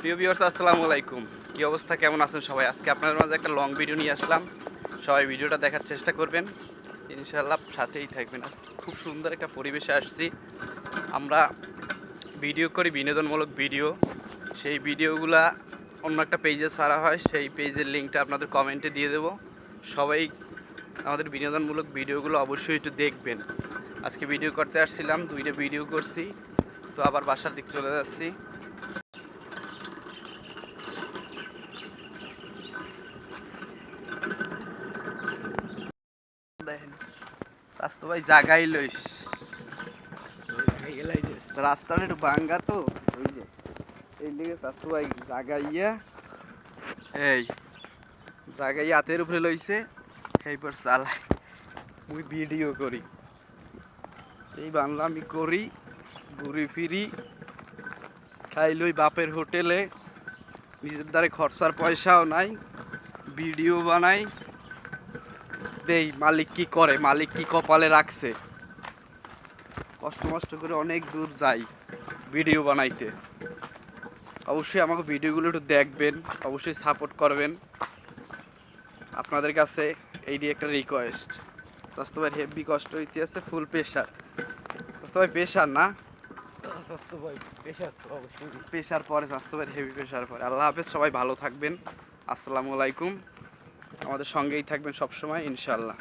প্রিয় ভিউয়ার্স আসসালামু আলাইকুম। কি অবস্থা, কেমন আছেন সবাই? আজকে আপনাদের মাঝে একটা লং ভিডিও নিয়ে আসলাম। সবাই ভিডিওটা দেখার চেষ্টা করবেন। ইনশাল্লাহ সাথেই থাকবেন। খুব সুন্দর একটা পরিবেশে আসছি। আমরা ভিডিও করি, বিনোদনমূলক ভিডিও সেই ভিডিওগুলা অন্য একটা পেজে ছাড়া হয়। সেই পেজের লিঙ্কটা আপনাদের কমেন্টে দিয়ে দেবো। সবাই আমাদের বিনোদনমূলক ভিডিওগুলো অবশ্যই একটু দেখবেন। আজকে ভিডিও করতে আসছিলাম, দুইটা ভিডিও করছি। তো আবার বাসার দিক চলে যাচ্ছি। দেখেন। স্বাস্থ্য ভাই জাগাই লইস। রাস্তাটা একটু ভাঙ্গা তো ওই যে। এই লিগে স্বাস্থ্য ভাই জাগাইয়া এই। জাগাইয়া হাতের উপরে লইছে চালাই মুই ভিডিও করি। এই বাংলা আমি করি ঘুরি ফিরি খাই লই বাপের হোটেলে। নিজের দ্বারে খরচার পয়সাও নাই ভিডিও বানাই। দেই মালিক কি করে? মালিক কি কপালে রাখছে? কষ্ট মষ্ট করে অনেক দূর যাই ভিডিও বানাইতে। অবশ্যই আমাকে ভিডিওগুলো একটু দেখবেন অবশ্যই সাপোর্ট করবেন। আপনাদের কাছে এই এইটি একটা রিকোয়েস্ট স্বাস্থ্য ভাই হেভি কষ্ট হইতে আছে ফুল প্রেশার স্বাস্থ্য ভাই প্রেশার না প্রেশার পরে স্বাস্থ্য ভাই হেভি প্রেশার পরে। আল্লাহ হাফেজ সবাই ভালো থাকবেন। আসসালামু আলাইকুম। আমাদের সঙ্গেই থাকবেন সবসময় ইনশাল্লাহ